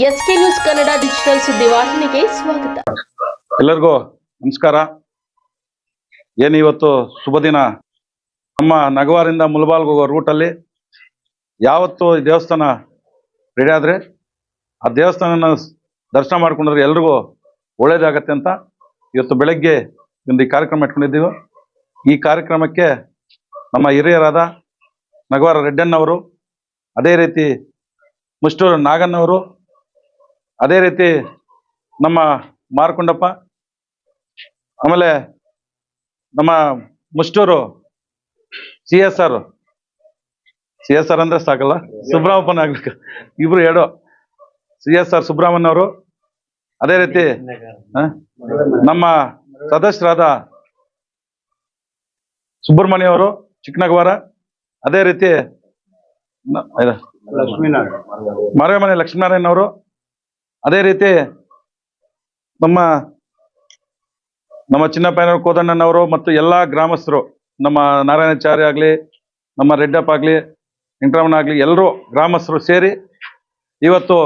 SK news Kannada digital ಸುದ್ದಿವಾಹಿನಿಗೆ ಸ್ವಾಗತ. ಎಲ್ಲರಿಗೂ ನಮಸ್ಕಾರ. ಏನು ಇವತ್ತು ಶುಭ ದಿನ? ನಮ್ಮ ನಗವಾರಿಂದ ಮುಲ್ಬಾಲ್ಗೆ ಹೋಗೋ ರೂಟಲ್ಲಿ ಯಾವತ್ತು ಈ ದೇವಸ್ಥಾನ ರೆಡಿ ಆದರೆ ಆ ದೇವಸ್ಥಾನನ ದರ್ಶನ ಮಾಡ್ಕೊಂಡ್ರೆ ಎಲ್ರಿಗೂ ಒಳ್ಳೇದಾಗತ್ತೆ ಅಂತ ಇವತ್ತು ಬೆಳಗ್ಗೆ ಒಂದು ಈ ಕಾರ್ಯಕ್ರಮ ಇಟ್ಕೊಂಡಿದ್ದೀವಿ. ಈ ಕಾರ್ಯಕ್ರಮಕ್ಕೆ ನಮ್ಮ ಹಿರಿಯರಾದ ನಗವಾರ ರೆಡ್ಡಣ್ಣವರು, ಅದೇ ರೀತಿ ಮುಷ್ಟೂರು ನಾಗಣ್ಣವರು ಅದೇ ರೀತಿ ನಮ್ಮ ಮಾರ್ಕೊಂಡಪ್ಪ ಆಮೇಲೆ ನಮ್ಮ Mushtur C S R. C S R ಅಂದ್ರೆ ಸಾಕಲ್ಲ? ಸುಬ್ರಹ್ಮಪ್ಪನ ಆಗ್ಬೇಕು. ಇಬ್ರು ಎರಡು. ಸಿ ಎಸ್ ಆರ್ ಸುಬ್ರಹ್ಮಣ್ಯ ಅವರು ಅದೇ ರೀತಿ? ನಮ್ಮ ಸದಸ್ಯರಾದ ಸುಬ್ರಹ್ಮಣ್ಯ ಅವರು ಚಿಕ್ಕನಗವಾರ. ಅದೇ ರೀತಿ ಮರಮನೆ ಲಕ್ಷ್ಮೀನಾರಾಯಣ. ಅವರು ಅದೇ ರೀತಿ ನಮ್ಮ ನಮ್ಮ ಚಿನ್ನಪ್ಪನವರು ಕೋದಣ್ಣನವರು ಮತ್ತು ಎಲ್ಲಾ ಗ್ರಾಮಸ್ಥರು, ನಮ್ಮ ನಾರಾಯಣಾಚಾರ್ಯ ಆಗಲಿ, ನಮ್ಮ ರೆಡ್ಡಪ್ಪ ಆಗಲಿ, ವೆಂಕಟರಮಣ ಆಗಲಿ, ಎಲ್ಲರೂ ಗ್ರಾಮಸ್ಥರು ಸೇರಿ ಇವತ್ತು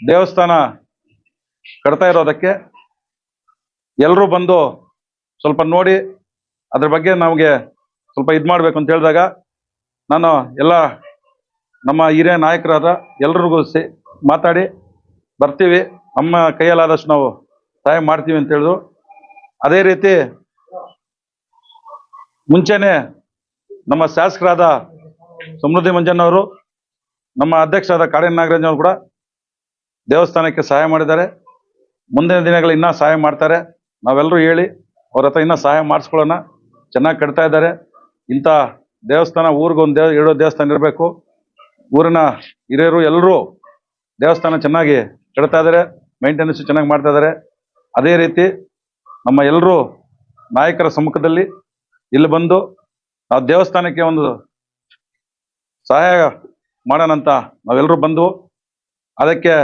ದೇವಸ್ಥಾನ ಕಟ್ತಾ ಇರೋದಕ್ಕೆ ಎಲ್ಲರೂ ಬಂದು ಸ್ವಲ್ಪ ನೋಡಿ, ಅದ್ರ ಬಗ್ಗೆ ನಮಗೆ ಸ್ವಲ್ಪ ಇದು ಮಾಡಬೇಕು ಅಂತ ಹೇಳಿದಾಗ ನಾನು ಎಲ್ಲ ನಮ್ಮ ಹಿರಿಯ ನಾಯಕರಾದ ಎಲ್ರಿಗೂ ಮಾತಾಡಿ ಬರ್ತೀವಿ. ನಮ್ಮ ಕೈಯಲ್ಲಾದಷ್ಟು ನಾವು ಸಹಾಯ ಮಾಡ್ತೀವಿ ಅಂತ ಹೇಳಿದ್ರು. ಅದೇ ರೀತಿ ಮುಂಚೆನೆ ನಮ್ಮ ಶಾಸಕರಾದ ಸಮೃದ್ಧಿ ಮಂಜಣ್ಣವರು ನಮ್ಮ ಅಧ್ಯಕ್ಷರಾದ ಕಾಡಿನ ನಾಗರಾಜ್ ಅವರು ಕೂಡ ದೇವಸ್ಥಾನಕ್ಕೆ ಸಹಾಯ ಮಾಡಿದ್ದಾರೆ. ಮುಂದಿನ ದಿನಗಳು ಇನ್ನೂ ಸಹಾಯ ಮಾಡ್ತಾರೆ. ನಾವೆಲ್ಲರೂ ಹೇಳಿ ಅವ್ರ ಹತ್ರ ಇನ್ನೂ ಸಹಾಯ ಮಾಡಿಸ್ಕೊಳ್ಳೋಣ. ಚೆನ್ನಾಗಿ ಕಟ್ತಾ ಇದ್ದಾರೆ. ಇಂಥ ದೇವಸ್ಥಾನ ಊರಿಗೊಂದು ದೇವ ಹೇಳೋ ದೇವಸ್ಥಾನ ಇರಬೇಕು. ಊರಿನ ಹಿರಿಯರು ಎಲ್ಲರೂ ದೇವಸ್ಥಾನ ಚೆನ್ನಾಗಿ ಕಟ್ತಾ ಇದ್ದಾರೆ ಮೇಂಟೆನೆನ್ಸ್ ಚೆನ್ನಾಗಿ ಮಾಡ್ತಾ ಇದ್ದಾರೆ ಅದೇ ರೀತಿ ನಮ್ಮ ಎಲ್ಲರೂ ನಾಯಕರ ಸಮ್ಮುಖದಲ್ಲಿ ಇಲ್ಲಿ ಬಂದು ಆ ದೇವಸ್ಥಾನಕ್ಕೆ ಒಂದು ಸಹಾಯ ಮಾಡೋಣಂತ ನಾವೆಲ್ಲರೂ ಬಂದು ಅದಕ್ಕೆ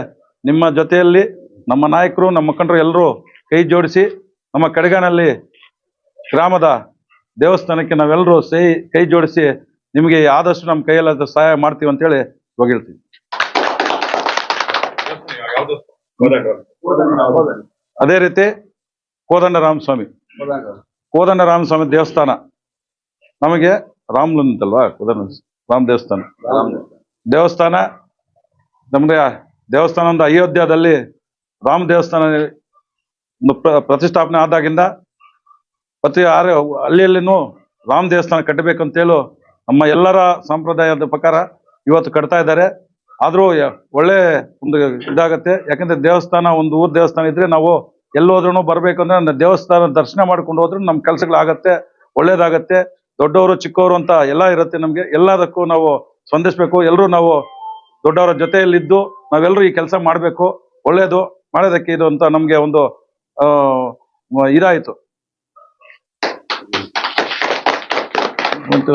ನಿಮ್ಮ ಜೊತೆಯಲ್ಲಿ ನಮ್ಮ ನಾಯಕರು, ನಮ್ಮ ಮುಖಂಡರು ಎಲ್ಲರೂ ಕೈ ಜೋಡಿಸಿ ನಮ್ಮ ಕಡೆಗಾನಲ್ಲಿ ಗ್ರಾಮದ ದೇವಸ್ಥಾನಕ್ಕೆ ನಾವೆಲ್ಲರೂ ಸೈ ಕೈ ಜೋಡಿಸಿ ನಿಮಗೆ ಆದಷ್ಟು ನಮ್ಮ ಕೈಯಲ್ಲಾದ ಸಹಾಯ ಮಾಡ್ತೀವಿ ಅಂತೇಳಿ ಹೋಗಿರ್ತೀವಿ ಅದೇ ರೀತಿ ಕೋದಂಡ ರಾಮಸ್ವಾಮಿ. ಕೋದಂಡ ರಾಮಸ್ವಾಮಿ ದೇವಸ್ಥಾನ. ನಮಗೆ ರಾಮ್ಲು ಅಂತಲ್ವಾ ಕೋದಂಡ ರಾಮ್ ದೇವಸ್ಥಾನ. ದೇವಸ್ಥಾನ ನಮ್ಗೆ ದೇವಸ್ಥಾನ ಒಂದು ಅಯೋಧ್ಯದಲ್ಲಿ ರಾಮ ದೇವಸ್ಥಾನ ಪ್ರತಿಷ್ಠಾಪನೆ ಆದಾಗಿಂದ ಪ್ರತಿ ಆರು ಹಳ್ಳಿಯಲ್ಲಿನೂ ರಾಮ ದೇವಸ್ಥಾನ ಕಟ್ಟಬೇಕಂತೇಳು ನಮ್ಮ ಎಲ್ಲರ ಸಂಪ್ರದಾಯದ ಪ್ರಕಾರ ಇವತ್ತು ಕಟ್ತಾ ಇದ್ದಾರೆ. ಆದರೂ ಒಳ್ಳೆ ಒಂದು ಇದಾಗತ್ತೆ. ಯಾಕಂದ್ರೆ ದೇವಸ್ಥಾನ ಒಂದು ಊರ್ ದೇವಸ್ಥಾನ ಇದ್ರೆ ನಾವು ಎಲ್ಲೋದ್ರೂ ಬರ್ಬೇಕಂದ್ರೆ ಅಂದ್ರೆ ದೇವಸ್ಥಾನ ದರ್ಶನ ಮಾಡ್ಕೊಂಡು ಹೋದ್ರೆ ನಮ್ಮ ಕೆಲಸಗಳಾಗತ್ತೆ ಒಳ್ಳೇದಾಗತ್ತೆ. ದೊಡ್ಡವರು ಚಿಕ್ಕವರು ಅಂತ ಎಲ್ಲ ಇರುತ್ತೆ ನಮಗೆ. ಎಲ್ಲದಕ್ಕೂ ನಾವು ಸ್ಪಂದಿಸ್ಬೇಕು. ಎಲ್ಲರೂ ನಾವು ದೊಡ್ಡವರ ಜೊತೆಯಲ್ಲಿದ್ದು ನಾವೆಲ್ಲರೂ ಈ ಕೆಲಸ ಮಾಡಬೇಕು. ಒಳ್ಳೇದು ಮಾಡೋದಕ್ಕೆ ಇದು ಅಂತ ನಮಗೆ ಒಂದು ಇದಾಯ್ತು. ಒಂದು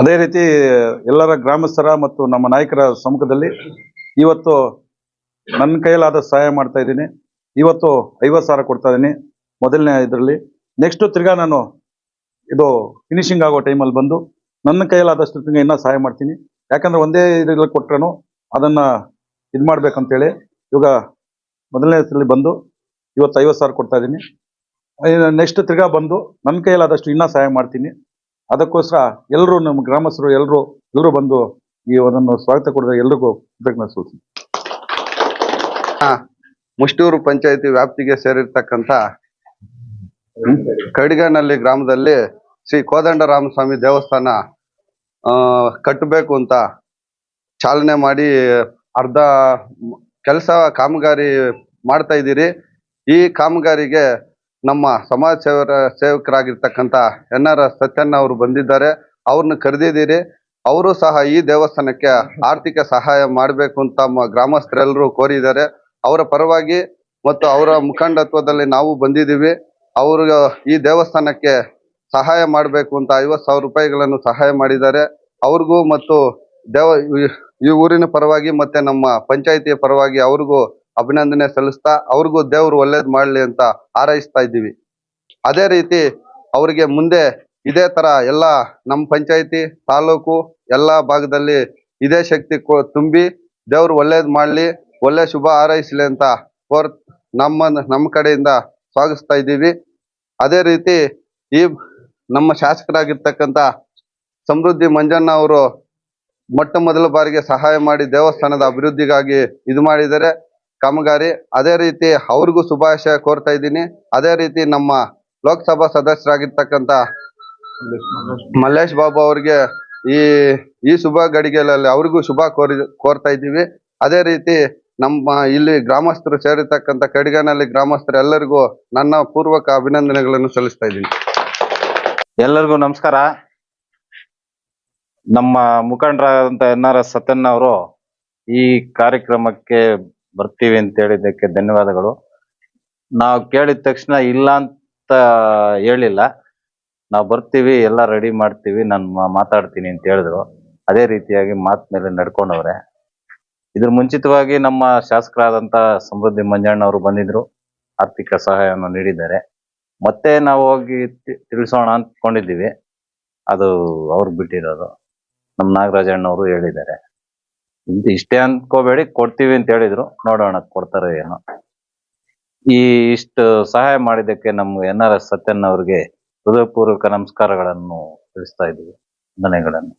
ಅದೇ ರೀತಿ ಎಲ್ಲರ ಗ್ರಾಮಸ್ಥರ ಮತ್ತು ನಮ್ಮ ನಾಯಕರ ಸಮ್ಮುಖದಲ್ಲಿ ಇವತ್ತು ನನ್ನ ಕೈಯಲ್ಲಾದ ಸಹಾಯ ಮಾಡ್ತಾ ಇದ್ದೀನಿ. ಇವತ್ತು ಐವತ್ತು ಸಾವಿರ ಕೊಡ್ತಾ ಇದ್ದೀನಿ. ಮೊದಲನೇ ಇದರಲ್ಲಿ. ನೆಕ್ಸ್ಟು ತಿರ್ಗಾ ನಾನು ಇದು ಫಿನಿಶಿಂಗ್ ಆಗೋ ಟೈಮಲ್ಲಿ ಬಂದು ನನ್ನ ಕೈಯಲ್ಲಾದಷ್ಟು ತಿಂಗ ಇನ್ನೂ ಸಹಾಯ ಮಾಡ್ತೀನಿ. ಯಾಕಂದ್ರೆ ಒಂದೇ ಇದರಲ್ಲಿ ಕೊಟ್ರೂ ಅದನ್ನು ಇದು ಮಾಡಬೇಕಂತೇಳಿ ಇವಾಗ ಮೊದಲನೇ ಇದರಲ್ಲಿ ಬಂದು ಇವತ್ತು ಐವತ್ತು ಸಾವಿರ ಕೊಡ್ತಾ ಇದ್ದೀನಿ. ನೆಕ್ಸ್ಟ್ ತಿರ್ಗಾ ಬಂದು ನನ್ನ ಕೈಯಲ್ಲಾದಷ್ಟು ಇನ್ನೂ ಸಹಾಯ ಮಾಡ್ತೀನಿ. ಅದಕ್ಕೋಸ್ಕರ ಎಲ್ಲರೂ ನಮ್ಮ ಗ್ರಾಮಸ್ಥರು ಎಲ್ಲರೂ ಎಲ್ಲರೂ ಬಂದು ಈ ಒಂದನ್ನು ಸ್ವಾಗತ ಕೊಡಿದ್ರೆ ಎಲ್ರಿಗೂ ಕೃತಜ್ಞತೆ ಸೂಚಿಸಿ ಮುಷ್ಟೂರು ಪಂಚಾಯತಿ ವ್ಯಾಪ್ತಿಗೆ ಸೇರಿರ್ತಕ್ಕಂಥ ಕಡಿಗನಹಳ್ಳಿ ಗ್ರಾಮದಲ್ಲಿ ಶ್ರೀ ಕೋದಂಡ ರಾಮಸ್ವಾಮಿ ದೇವಸ್ಥಾನ ಕಟ್ಟಬೇಕು ಅಂತ ಚಾಲನೆ ಮಾಡಿ ಅರ್ಧ ಕೆಲಸ ಕಾಮಗಾರಿ ಮಾಡ್ತಾ ಇದ್ದೀರಿ. ಈ ಕಾಮಗಾರಿಗೆ ನಮ್ಮ ಸಮಾಜ ಸೇವರ, ಸೇವಕರಾಗಿರ್ತಕ್ಕಂಥ ಎನ್ ಆರ್ ಸತ್ಯಣ್ಣ ಅವರು ಬಂದಿದ್ದಾರೆ. ಅವ್ರನ್ನ ಕರೆದಿದ್ದೀರಿ. ಅವರು ಸಹ ಈ ದೇವಸ್ಥಾನಕ್ಕೆ ಆರ್ಥಿಕ ಸಹಾಯ ಮಾಡಬೇಕು ಅಂತ ಗ್ರಾಮಸ್ಥರೆಲ್ಲರೂ ಕೋರಿದ್ದಾರೆ. ಅವರ ಪರವಾಗಿ ಮತ್ತು ಅವರ ಮುಖಂಡತ್ವದಲ್ಲಿ ನಾವು ಬಂದಿದ್ದೀವಿ. ಅವರು ಈ ದೇವಸ್ಥಾನಕ್ಕೆ ಸಹಾಯ ಮಾಡಬೇಕು ಅಂತ ಐವತ್ತು ಸಾವಿರ ರೂಪಾಯಿಗಳನ್ನು ಸಹಾಯ ಮಾಡಿದ್ದಾರೆ. ಅವ್ರಿಗೂ ಮತ್ತು ದೇವ, ಈ- ಊರಿನ ಪರವಾಗಿ ಮತ್ತೆ ನಮ್ಮ ಪಂಚಾಯಿತಿಯ ಪರವಾಗಿ ಅವ್ರಿಗೂ ಅಭಿನಂದನೆ ಸಲ್ಲಿಸ್ತಾ ಅವ್ರಿಗೂ ದೇವರು ಒಳ್ಳೇದು ಮಾಡಲಿ ಅಂತ ಹಾರೈಸ್ತಾ ಇದ್ದೀವಿ. ಅದೇ ರೀತಿ ಅವರಿಗೆ ಮುಂದೆ ಇದೇ ತರ ಎಲ್ಲ ನಮ್ಮ ಪಂಚಾಯಿತಿ, ತಾಲೂಕು, ಎಲ್ಲ ಭಾಗದಲ್ಲಿ ಇದೇ ಶಕ್ತಿ ತುಂಬಿ ದೇವರು ಒಳ್ಳೇದು ಮಾಡ್ಲಿ. ಒಳ್ಳೆ ಶುಭ ಹಾರೈಸಲಿ ಅಂತ ಕೋರ್ ನಮ್ಮ ನಮ್ಮ ಕಡೆಯಿಂದ ಸ್ವಾಗತಿಸ್ತಾ ಇದ್ದೀವಿ. ಅದೇ ರೀತಿ ಈ ನಮ್ಮ ಶಾಸಕರಾಗಿರ್ತಕ್ಕಂಥ ಸಮೃದ್ಧಿ ಮಂಜಣ್ಣ ಅವರು ಮೊಟ್ಟ ಮೊದಲ ಬಾರಿಗೆ ಸಹಾಯ ಮಾಡಿ ದೇವಸ್ಥಾನದ ಅಭಿವೃದ್ಧಿಗಾಗಿ ಇದು ಮಾಡಿದರೆ ಕಾಮಗಾರಿ, ಅದೇ ರೀತಿ ಅವ್ರಿಗೂ ಶುಭಾಶಯ ಕೋರ್ತಾ ಇದ್ದೀನಿ. ಅದೇ ರೀತಿ ನಮ್ಮ ಲೋಕಸಭಾ ಸದಸ್ಯರಾಗಿರ್ತಕ್ಕಂಥ ಮಲ್ಲೇಶ್ ಬಾಬು ಅವ್ರಿಗೆ ಈ ಈ ಶುಭ ಗಡಿಗೆಗಳಲ್ಲಿ ಅವ್ರಿಗೂ ಶುಭ ಕೋರಿ, ಕೋರ್ತಾ ಇದ್ದೀವಿ. ಅದೇ ರೀತಿ ನಮ್ಮ ಇಲ್ಲಿ ಗ್ರಾಮಸ್ಥರು ಸೇರಿರ್ತಕ್ಕಂಥ ಕಡಿಗಾನಲ್ಲಿ ಗ್ರಾಮಸ್ಥರು ಎಲ್ಲರಿಗೂ ನನ್ನ ಪೂರ್ವಕ ಅಭಿನಂದನೆಗಳನ್ನು ಸಲ್ಲಿಸ್ತಾ ಇದ್ದೀನಿ. ಎಲ್ಲರಿಗೂ ನಮಸ್ಕಾರ. ನಮ್ಮ ಮುಖಂಡರಾದಂತ ಎನ್ ಆರ್ ಎಸ್ ಸತ್ಯನ್ ಅವರು ಈ ಕಾರ್ಯಕ್ರಮಕ್ಕೆ ಬರ್ತೀವಿ ಅಂತ ಹೇಳಿದ್ದಕ್ಕೆ ಧನ್ಯವಾದಗಳು. ನಾವು ಕೇಳಿದ ತಕ್ಷಣ ಇಲ್ಲ ಅಂತ ಹೇಳಿಲ್ಲ. ನಾವು ಬರ್ತೀವಿ, ಎಲ್ಲ ರೆಡಿ ಮಾಡ್ತೀವಿ, ನಾನು ಮಾತಾಡ್ತೀನಿ ಅಂತ ಹೇಳಿದ್ರು. ಅದೇ ರೀತಿಯಾಗಿ ಮಾತ್ ಮೇಲೆ ನಡ್ಕೊಂಡವ್ರೆ. ಇದ್ರ ಮುಂಚಿತವಾಗಿ ನಮ್ಮ ಶಾಸಕರಾದಂತ ಸಮೃದ್ಧಿ ಮಂಜಣ್ಣ ಅವರು ಬಂದಿದ್ರು, ಆರ್ಥಿಕ ಸಹಾಯವನ್ನು ನೀಡಿದ್ದಾರೆ. ಮತ್ತೆ ನಾವು ಹೋಗಿ ತಿಳಿಸೋಣ ಅಂದ್ಕೊಂಡಿದ್ದೀವಿ. ಅದು ಅವ್ರು ಬಿಟ್ಟಿರೋದು. ನಮ್ಮ ನಾಗರಾಜಣ್ಣವರು ಹೇಳಿದ್ದಾರೆ. ಇದು ಇಷ್ಟೇ ಅನ್ಕೋಬೇಡಿ, ಕೊಡ್ತೀವಿ ಅಂತ ಹೇಳಿದ್ರು. ನೋಡೋಣ ಕೊಡ್ತಾರೆ ಏನೋ. ಈ ಇಷ್ಟು ಸಹಾಯ ಮಾಡಿದ್ದಕ್ಕೆ ನಮ್ಮ ಎನ್ ಆರ್ ಎಸ್ ಸತ್ಯನ್ ಅವ್ರಿಗೆ ಹೃದಯಪೂರ್ವಕ ನಮಸ್ಕಾರಗಳನ್ನು ತಿಳಿಸ್ತಾ ಇದ್ದೀವಿ. ಮನೆಗಳನ್ನು